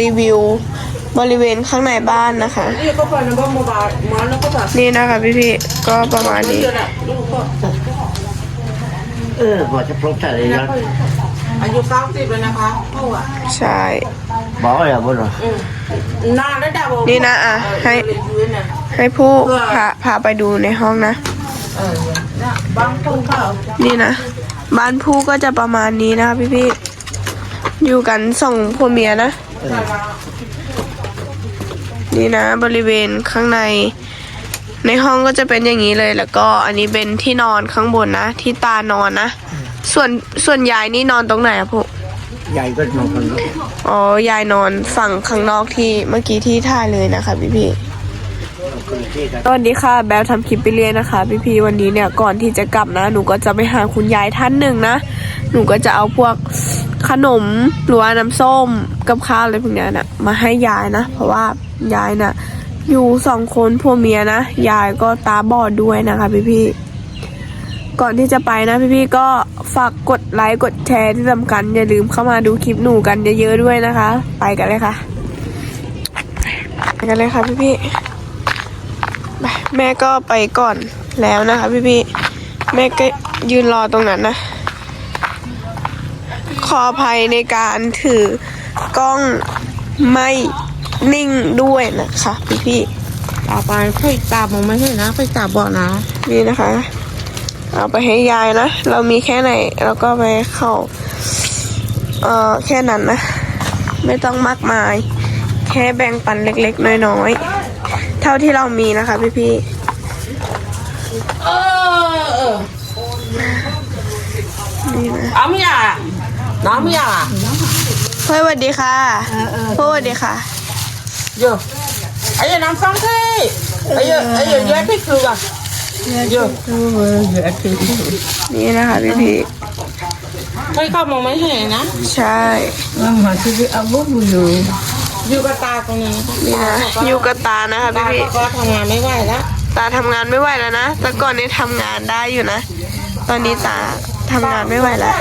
รีวิวบริเวณข้างในบ้านนะคะ นี่ก็ไปนะบ้านโมบายมาแล้วก็แบบนี่นะคะพี่ๆก็ประมาณนี้เดือนอะลูกก็เออพอจะพบใจเลยนะอายุเก้าสิบแล้วนะคะพ่ออะใช่บอกอะไรบ้างเหรออืมนานแล้วดาวนี่นะอะให้เรียนยืนน่ะให้ผู้พาพาไปดูในห้องนะเออน่ะบางคนเขานี่นะ บ้านผู้ก็จะประมาณนี้นะคะพี่ๆอยู่กันสองผัวเมียนะ นี่นะบริเวณข้างใน ในห้องก็จะเป็นอย่างนี้เลยแล้วก็อันนี้เป็นที่นอนข้างบนนะ ที่ตานอนนะ ส่วนส่วนยายนี่นอนตรงไหนอะผู้ใหญ่ก็นอนคนละอ๋อยายนอนฝั่งข้างนอกที่เมื่อกี้ที่ถ่ายเลยนะคะพี่พี่คนละที่กัน สวัสดีค่ะ แบลทำคลิปไปเรียนนะคะ พี่พีวันนี้เนี่ยก่อนที่จะกลับนะ หนูก็จะไปหาคุณยายท่านหนึ่งนะ หนูก็จะเอาพวกขนมหรือว่าน้ำส้มกับข้าวอะไรพวกเนี้ยนะมาให้ยายนะ เพราะว่ายายน่ะอยู่สองคนผัวเมียนะ ยายก็ตาบอดด้วยนะคะ พี่พี่ก่อนที่จะไปนะ พี่พี่ก็ฝากกดไลค์กดแชร์ที่สำคัญอย่าลืมเข้ามาดูคลิปหนูกันเยอะๆด้วยนะคะ ไปกันเลยค่ะไปกันเลยค่ะพี่พี่ แม่ก็ไปก่อนแล้วนะคะพี่พี่แม่ก็ยืนรอตรงนั้นนะ ขออภัยในการถือกล้องไม่นิ่งด้วยนะคะพี่พี่ต่อไปค่อยตามมองไม่ใช่นะค่อยตาบอกนะๆนี่นะคะ เอาไปให้ยายนะ เรามีแค่ไหนเราก็ไปเข้า เอ่อแค่นั้นนะ ไม่ต้องมากมาย แค่แบ่งปันเล็กๆ น้อยๆเท่าที่เรามีนะคะพี่พี่เออเออๆนี่นะเอาไม่อยากน้องไม่อยากพ่อสวัสดีค่ะพ่อสวัสดีค่ะเยอะไอ้ยังน้ำฟังที่ไอ้ยังไอ้ยังแยกที่คือกันเยอะนี่นะคะพี่พี่ค่อยเข้ามองไม่เห็นนะๆใช่ Mama tudi abu bulu. อยู่ กับตาตรงนี้นี่นะอยู่กับตานะคะตาพี่พี่ก็ทำงานไม่ไหวแล้วตาทำงานไม่ไหวแล้วนะแต่ก่อนนี้ทำงานได้อยู่นะ ตอนนี้ตาทำงานไม่ไหวแล้ว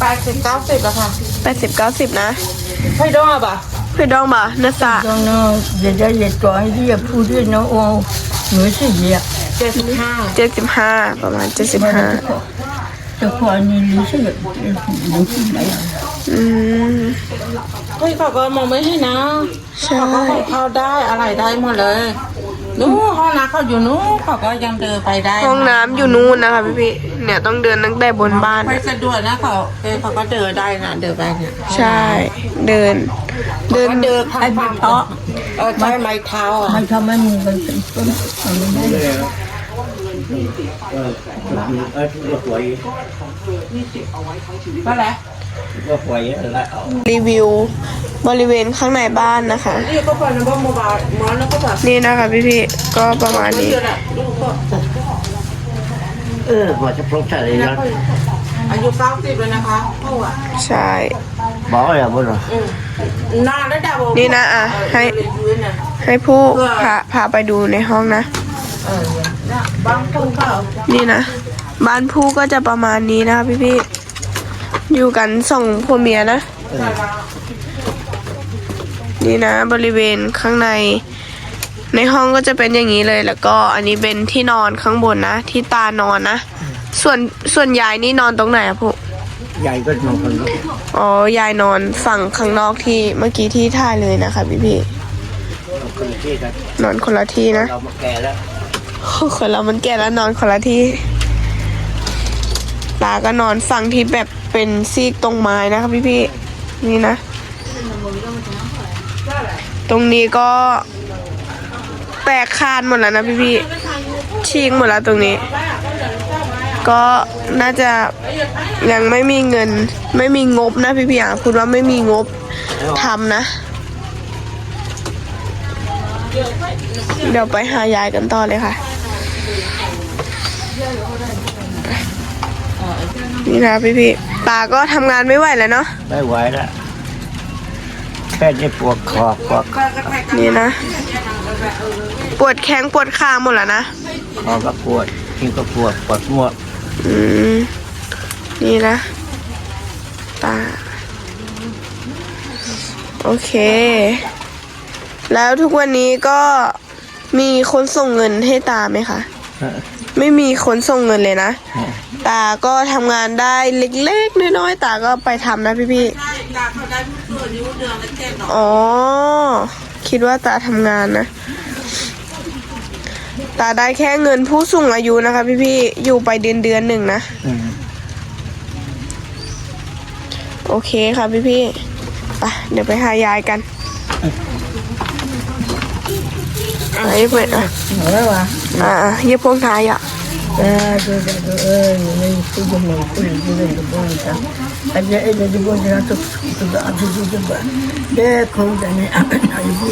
แปดสิบเก้าสิบแล้วค่ะแปดสิบเก้าสิบนะให้ดอกป่ะพี่ดองบ่นะสะ Don't know. The day you go and you put it no oh. หนูสิเยอะเจ็ดสิบห้าเจ็ดสิบห้าประมาณเจ็ดสิบห้าแต่พอนี่รู้สึกหนูสิไหน อืมเฮ้ยเขาก็มองไม่ให้นะใช่เขาก็เข้าได้อะไรได้หมดเลยนู้ห้องน้ำเขาอยู่นู้เขาก็ยังเดินไปได้ห้องน้ำอยู่นู่นนะคะพี่พี่ๆเนี่ยต้องเดินตั้งแต่บนบ้านไม่สะดวกนะเขาเออเขาก็เดินได้นะเดินไปเนี่ยใช่ เดิน เดินก็เดินข้างฝั่งเออเออใช้ไม้เท้าอะมันทำให้มึงเป็นต้นมันไม่ได้เออเออก็สวย ก็แล้ว ก็สวยแล้วเอารีวิวบริเวณข้างในบ้านนะคะ นี่ก็ไปนะบ้านโมบายมาแล้วก็แบบนี่นะคะพี่พี่ๆก็ประมาณนี้เดือนอะลูกก็เออพอจะพบใจเลยนะอายุเก้าสิบแล้วนะคะพ่ออะใช่บอกอะไรบ้างเหรออืมนานแล้วดาวนี่นะอะให้เรียนยืนน่ะให้ผู้พาพาไปดูในห้องนะเออน่ะบางคนเขานี่นะ บ้านผู้ก็จะประมาณนี้นะคะพี่พี่ๆ อยู่กันสองผัวเมียนะ นี่นะ บริเวณข้างใน ในห้องก็จะเป็นอย่างนี้เลย แล้วก็อันนี้เป็นที่นอนข้างบนนะ ที่ตานอนนะ ส่วนส่วนยายนี่นอนตรงไหนอะผู้ใหญ่ก็นอนคนละอ๋อ ยายนอนฝั่งข้างนอกที่เมื่อกี้ที่ถ่ายเลยนะคะพี่พี่คนละที่กันๆนอนคนละที่นะเรามาแก่แล้วคนเรามันแก่แล้วนอนคนละที่ตาก็นอนฝั่งที่แบบ เป็นซีกตรงไม้นะคะพี่พี่นี่นะ ตรงนี้ก็ แตกคานหมดแล้วนะพี่พี่ชิงหมดแล้วตรงนี้ ก็น่าจะยังไม่มีเงิน ไม่มีงบนะพี่พี่อะพูดว่าไม่มีงบทำนะ เดี๋ยวไปหายายกันต่อเลยค่ะ นี่นะพี่พี่ๆตาก็ทำงานไม่ไหวแล้วเนาะไม่ไหวแล้วแค่นี้ปวดคอปวดนี่นะ ปวดแข้งปวดขาหมดแล้วนะคอก็ปวดทิ้งก็ปวดปวดหมดอืมนี่นะตาโอเค แล้วทุกวันนี้ก็มีคนส่งเงินให้ตาไหมคะ ไม่มีคนส่งเงินเลยนะ ตาก็ทำงานได้เล็กๆน้อยๆตาก็ไปทำนะพี่พี่ๆอ๋อ คิดว่าตาทำงานนะ ตาได้แค่เงินผู้สูงอายุนะคะพี่พี่ๆอยู่ไปเดือนเดือนๆหนึ่งนะ อืมโอเคค่ะพี่พี่ๆไปเดี๋ยวไปหายายกันไอ้เพื่อนอะเอาละวะอ่าเย็บพวงท้ายอะเออเดี๋ยวเดี๋ยวเออนี่คือจะมาคุยกันเรื่องบ้านจ้ะอาจจะเอเดี๋ยวบ้านจะต้องต้องอาจจะจะบ้านเด็กเขาจะเนี่ยอะไรบ้างไม่มีสิ่งที่ยังไม่คู่กับพี่จะบ้านนี้ยังไม่คู่กับบ้านนี้ยังไม่จะบ้านจะบ้านอันนั้นโยกกันเลยนะ คู่กับบ้านนี้จะบ้านจะบ้านจะบ้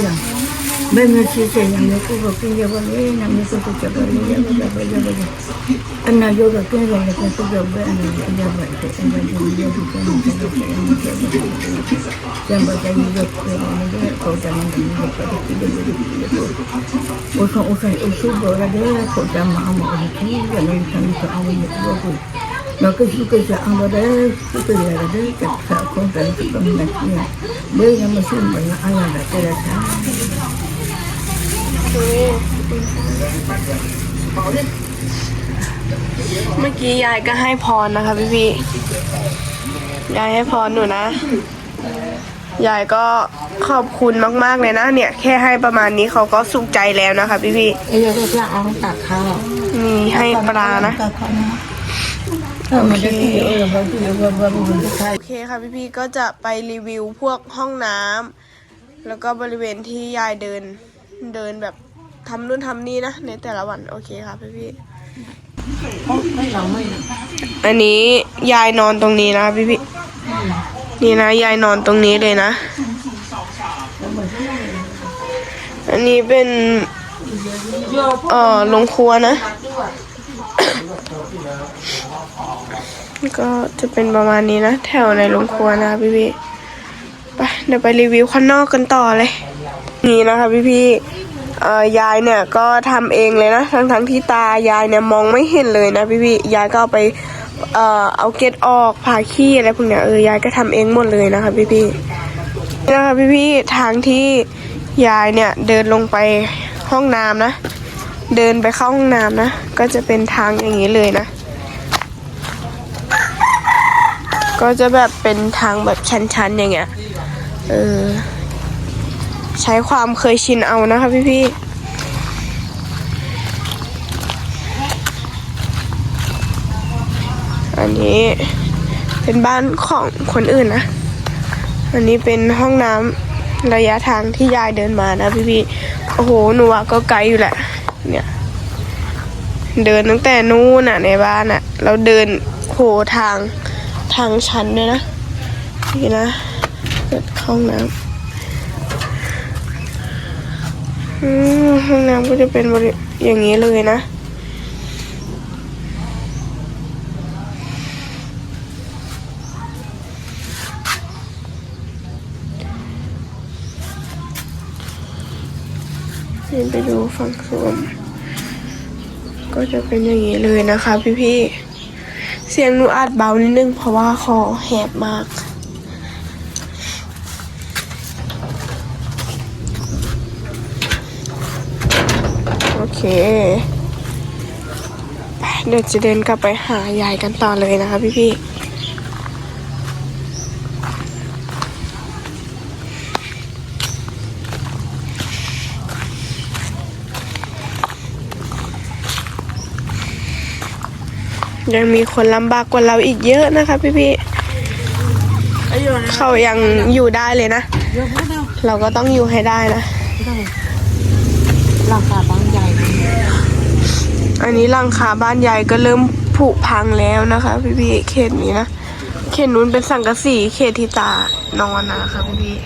า นจะบ้านจะบ้านจะบ้านจะบ้านจะอยู่กับคนนี้เขาจะนั่ เมื่อกี้ยายก็ให้พรนะคะพี่พี่ยายให้พรหนูนะ ยายก็ขอบคุณมากๆเลยนะ เนี่ย แค่ให้ประมาณนี้เขาก็สุขใจแล้วนะคะพี่พี่เดี๋ยวจะเอาตักข้าวมีให้ปลานะโอเคโอเคค่ะพี่พี่ก็จะไปรีวิวพวกห้องน้ำแล้วก็บริเวณที่ยายเดินเดินแบบ ทำนู่นทำนี่นะในแต่ละวันโอเคค่ะพี่พี่อันนี้ยายนอนตรงนี้นะพี่พี่นี่นะยายนอนตรงนี้เลยนะ อันนี้เป็นเอ่อลงครัวนะก็จะเป็นประมาณนี้นะ แถวในโรงครัวนะพี่พี่ไปเดี๋ยวไปรีวิวข้างนอกกันต่อเลย นี่นะคะพี่พี่ ยายเนี่ยก็ทำเองเลยนะทั้งทั้งที่ตายายเนี่ยมองไม่เห็นเลยนะพี่พี่ยายก็เอาไปเอ่อเอาเกล็ดออกผ่าขี้อะไรพวกเนี้ยเออยายก็ทำเองหมดเลยนะคะพี่พี่นะคะพี่พี่ทางที่ยายเนี่ยเดินลงไปห้องน้ำนะ เดินไปเข้าห้องน้ำนะ ก็จะเป็นทางอย่างนี้เลยนะ ก็จะแบบเป็นทางแบบชันๆอย่างเงี้ยเออ ใช้ความเคยชินเอานะคะพี่ๆอันนี้เป็นบ้านของคนอื่นนะ อันนี้เป็นห้องน้ำระยะทางที่ยายเดินมานะพี่ๆโอ้โหหนูว่าก็ไกลอยู่แหละ เนี่ย เดินตั้งแต่นู้นน่ะในบ้านน่ะ เราเดินโหทางทางชันด้วยนะ นี่นะเปิดเข้าห้องน้ำอืม ห้องน้ำก็จะเป็นบริอย่างนี้เลยนะนี่ไปดูฝั่งสวมก็จะเป็นอย่างนี้เลยนะคะพี่ๆ เสียงหนูอาจเบานิดนึงเพราะว่าคอแหบมาก เคไปเดี๋ยวจะเดินกลับไปหายายกันต่อเลยนะคะพี่ๆยังมีคนลำบากกว่าเราอีกเยอะนะคะพี่ๆเขายังอยู่ได้เลยนะ เราก็ต้องอยู่ให้ได้นะราคาบางใหญ่ อันนี้หลังคาบ้านใหญ่ก็เริ่มผุพังแล้วนะคะ พี่ๆเขตนี้นะเขตนู้นเป็นสังกะสีเขตที่ตานอนนะคะพี่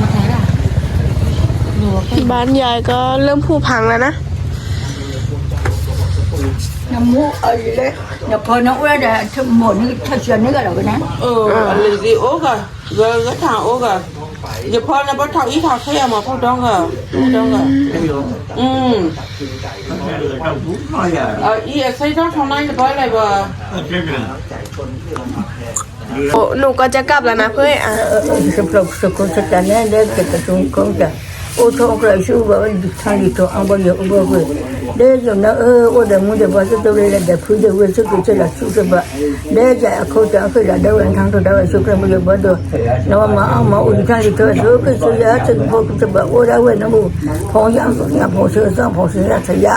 มาไหนล่ะหนูว่าๆบ้านยายก็เริ่มผุพังแล้วนะ namu alle na kona ura da ta mo ni ta shi ni ga da na เอออะไรสิโอ้กะเกอก็ทางโอ้กะ giờ phơi là bắt thầu ít thầu xe mà phơi đông à đông à ừ น้อยอะ ờ ý là xây đó thằng này là bao lại bờ โอ้หนูก็จะกลับแล้วนะเพื่อนอะสำหรับสกุลสถานะเด็ก Deja na e o de mu de ba se to le de phu de we se ko che la su se ba. Deja a ko ta ko la da wan thang to da wa su ke mu le ba do. Na ma a ma u ta ri to so ke su ya che ko ko se ba o da we na mu. Phong yang so ya phong se sa phong se ya che ya.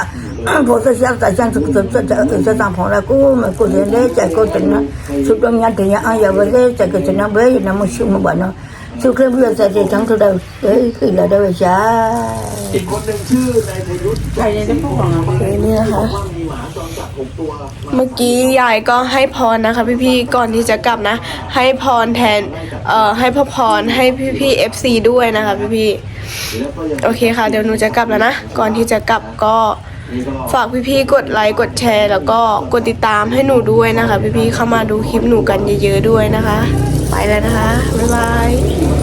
ဘောဆက်ရတာကျန်သူတို့တက်တက်တက်တာဖော်လာကိုမကိုလည်းကြက်ကိုတင်နာသူတို့များတင်ရအောင်ရပါလေကြက်ကတင်နာဘယ်နမရှိမဘာနော် เอามาอุ้ยทางที่ตัวสุดก็จะยาจะพอจะบ่โอ้ได้เว้ยนะมึงพอยังยังพอเสือสร้างพอเสือจะยาพอจะยาแต่ยังจะจะจะจะจะตามพอแล้วกูมันกูเรียนได้ใจกูถึงนะสุดตรงนี้ถึงยังอะอย่าเว้ยใจกูจะนะเว้ยนะมึงชิมบ่เนาะสุขเรื่องจะจะทั้งตัวเดียวเอ้ยคือเราได้ใช้ thầy này nó phúc bằng นี่นะคะเมื่อกี้ยายก็ให้พรนะคะ พี่ๆก่อนที่จะกลับนะ ให้พรแทนเอ่อให้พระพรให้พี่ๆ FC ด้วยนะคะพี่ๆโอเคค่ะ เดี๋ยวหนูจะกลับแล้วนะก่อนที่จะกลับก็ฝากพี่ๆ กดไลค์ กดแชร์ แล้วก็กดติดตามให้หนูด้วยนะคะ พี่ๆ เข้ามาดูคลิปหนูกันเยอะๆ ด้วยนะคะ ไปแล้วนะคะ บ๊ายบาย